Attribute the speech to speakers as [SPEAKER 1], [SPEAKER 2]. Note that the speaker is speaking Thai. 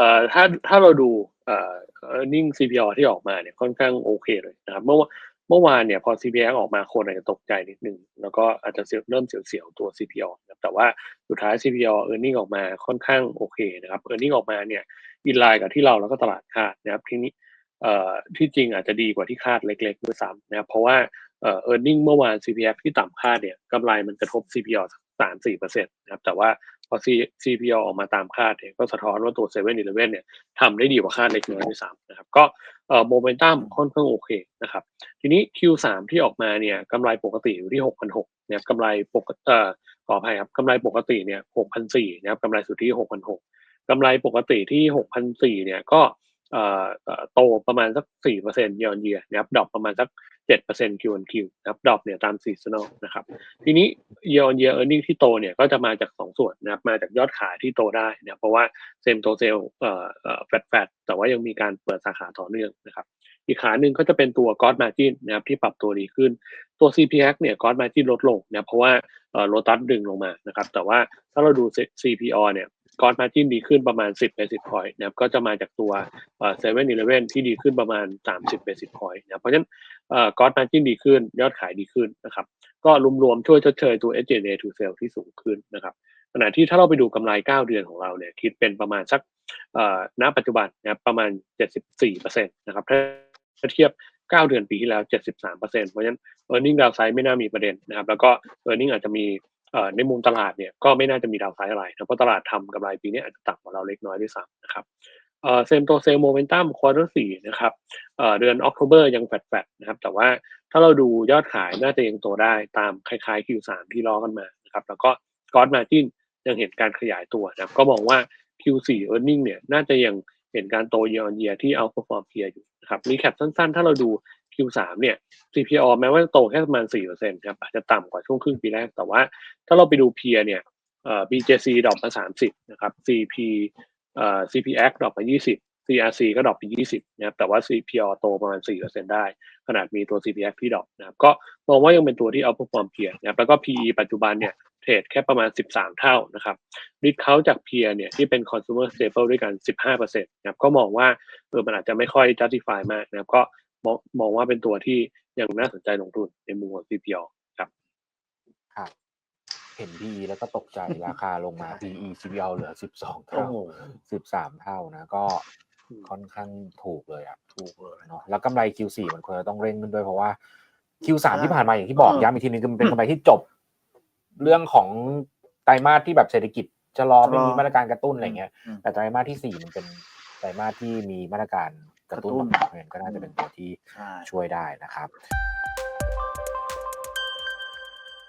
[SPEAKER 1] อ่อถ้าถ้าเราดูเอ่อ earning CPO ที่ออกมาเนี่ยค่อนข้างโอเคเลยนะครับ เมื่อเมื่อวานเนี่ยพอ CPI ออกมาคนอาจจะตกใจนิดนึง แล้วก็อาจจะเริ่มเสียวๆตัว CPO นะครับแต่ว่าสุดท้าย CPO earning ออกมาค่อนข้างโอเคนะครับ earning ออกมาเนี่ยอินไลน์กับที่เราแล้วก็ตลาดคาดนะครับทีนี้เอ่อที่จริงอาจจะดีกว่าที่คาดเล็กๆด้วยซ้ำนะครับเพราะว่าเอ่อ earning เมื่อวาน CPF ที่ต่ำคาดเนี่ยกำไรมันกระทบ CPO สามสี่เปอร์เซ็นต์นะครับแต่ว่า พอ CPO ออกมาตามคาดเนี่ยก็สะท้อนว่าตัว7 e เ e ่ e อเนี่ยทำได้ดีกว่าคาดเล็กน้อยด้วยซ้ำนะครับก็โมเมนตัมค่อนข้างโอเคนะครับทีนี้ Q3 ที่ออกมาเนี่ยกำไรปกติอยู่ที่ 6,600นะครับกำไรปกเอ่อขออภัยครับกำไรปกติเนี่ย6,400นะครับกำไรสุทธิ6,600กำไรปกติที่6,400เนี่ยก็ โตประมาณสัก4%เยอนเยียนะครับดรอปประมาณสัก7% Q on Q นะครับดรอปเนี่ยตาม seasonal นะครับทีนี้ year on year earning ที่โตเนี่ยก็จะมาจาก2ส่วนนะครับมาจากยอดขายที่โตได้นะเพราะว่าเซมโตเซลเอ่อแฟดแฟดแต่ว่ายังมีการเปิดสาขาต่อเนื่องนะครับอีกขาหนึ่งก็จะเป็นตัว cost margin นะครับที่ปรับตัวดีขึ้นตัว CPX เนี่ย cost margin ลดลงนะเพราะว่าเอ่อโลตัสดึงลงมานะครับแต่ว่าถ้าเราดู CPO เนี่ย cost margin ดีขึ้นประมาณ 10 basis point นะครับก็จะมาจากตัวเอ่นอ7 e เ e ่ e ที่ดีขึ้นประมาณ 30 basis point นะเพราะฉะนั้นเอ่อ cost margin ดีขึ้น ยอดขายดีขึ้นนะครับก็รวมๆช่วยชดเชยตัว SG&A to sale ที่สูงขึ้นนะครับขณะที่ถ้าเราไปดูกำไร 9 เดือนของเราเนี่ยคิดเป็นประมาณสักณปัจจุบันนะครับประมาณ 74%นะครับถ้าเทียบ9 เดือนปีที่แล้ว 73%เพราะฉะนั้น earning downside ไม่น่ามีประเด็นนะครับ แล้วก็ earning อาจจะมีเอ่อ ในมุมตลาดเนี่ยก็ไม่น่าจะมีดาวไซด์อะไรนะเพราะตลาดทำกำไรปีนี้อาจจะต่ำกว่าเราเล็กน้อยด้วยซ้ำนะครับเซมโตเซลโมเมนตัมควอเตอร์สี่นะครับเดือนออก o b เบอร์ยังแฟดๆนะครับ แต่ว่าถ้าเราดูยอดขายน่าจะยังโตได้ตามคล้ายๆ Q3 ที่ล้อกันมานะครับ แล้วก็กอ s มาจินยังเห็นการขยายตัวนะครับ ก็มองว่า Q4 earning เนี่ยน่าจะยังเห็นการโต year on year ที่ outperform peer อยู่นะครับรีแคปสั้นๆ ถ้าเราดู Q3 เนี่ย CPO แม้ว่าจะโตแค่ประมาณ 4%ครับอาจจะต่ำกว่าช่วงครึ่งปีแรก แต่ว่าถ้าเราไปดู peer เนี่ยเอ่อ BJC ดรอปมา 30 นะครับ CP เอ่อ CPX ดรอปมา 20 CRC ก็ดรอปไป 20 นะครับ แต่ว่า CPO โตประมาณ 4%ได้ ขนาดมีตัว CPX ที่ดรอปนะครับ ก็มองว่ายังเป็นตัวที่ outperform peer นะครับ แล้วก็ PE ปัจจุบันเนี่ยเทรดแค่ประมาณ 13 เท่านะครับริดเขาจาก peer เนี่ยที่เป็น consumer staple ด้วยกัน 15%นะครับ ก็มองว่าเออมันอาจจะไม่ค่อย justify มากนะครับ ก็ มองมองว่าเป็นตัวที่ยังน่าสนใจลงทุนในมุมของ CPO ครับ
[SPEAKER 2] ครับเห็น PE แล้วก็ตกใจราคาลงมา PE CPO เหลือ 12
[SPEAKER 1] โอ้
[SPEAKER 2] เท่า
[SPEAKER 1] โห
[SPEAKER 2] 13 เท่านะ ก็
[SPEAKER 1] อืม
[SPEAKER 2] ค่อนข้างถูกเลยอะ
[SPEAKER 3] ถูกเลย
[SPEAKER 2] เนาะแล้วกำไร Q4 มันควรจะต้องเร่งขึ้นด้วยเพราะว่า Q3
[SPEAKER 3] อ่า
[SPEAKER 2] ที่ผ่านมาอย่างที่บอก
[SPEAKER 3] เออ
[SPEAKER 2] ย้ำอีกทีนึงคือมันเป็นกำไรที่จบ เรื่องของไตรมาสที่แบบเศรษฐกิจชะลอไม่มีมาตรการกระตุ้นอะไรเงี้ย
[SPEAKER 3] อืม
[SPEAKER 2] แต่ไตรมาสที่สี่มันเป็นไตรมาสที่มีมาตรการ กระตุ้น
[SPEAKER 3] กระตุ้น
[SPEAKER 2] ออกมาเพราะฉะนั้นก็น่าจะเป็นตัวที่
[SPEAKER 3] ใช่
[SPEAKER 2] ช่วยได้นะครับ